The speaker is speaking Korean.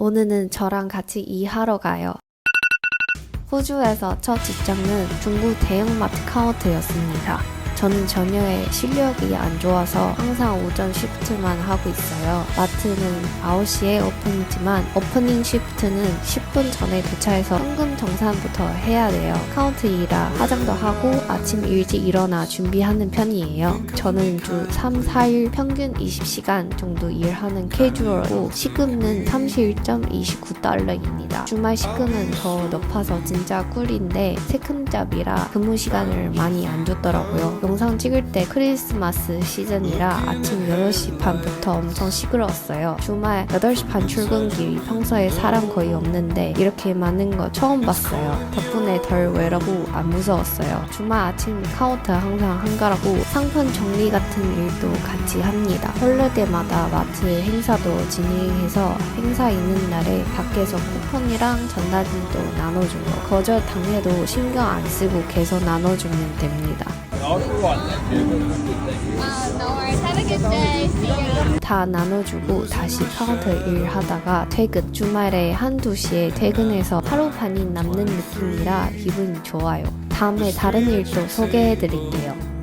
오늘은 저랑 같이 일하러 가요. 호주에서 첫 직장은 중국 대형마트 카운터였습니다. 저는 전혀의 실력이 안 좋아서 항상 오전 시프트만 하고 있어요. 마트는 9시에 오픈이지만 오프닝 시프트는 10분 전에 도착해서 현금 정산부터 해야 돼요. 카운트 일이라 화장도 하고 아침 일찍 일어나 준비하는 편이에요. 저는 주 3, 4일 평균 20시간 정도 일하는 캐주얼고 시급은 31.29달러입니다. 주말 시급은 더 높아서 진짜 꿀인데 세금잡이라 근무 시간을 많이 안 줬더라고요. 영상 찍을 때 크리스마스 시즌이라 아침 8시 반부터 엄청 시끄러웠어요. 주말 8시 반 출근길 평소에 사람 거의 없는데 이렇게 많은 거 처음 봤어요. 덕분에 덜 외롭고 안 무서웠어요. 주말 아침 카운터 항상 한가라고 상품 정리 같은 일도 같이 합니다. 헐러데마다 마트 행사도 진행해서 행사 있는 날에 밖에서 쿠폰이랑 전단지도 나눠주고 거절 당해도 신경 안 쓰고 계속 나눠주면 됩니다. 다 나눠주고 다시 카운터 일 하다가 퇴근 주말에 한두 시에 퇴근해서 하루 반이 남는 느낌이라 기분이 좋아요. 다음에 다른 일도 소개해 드릴게요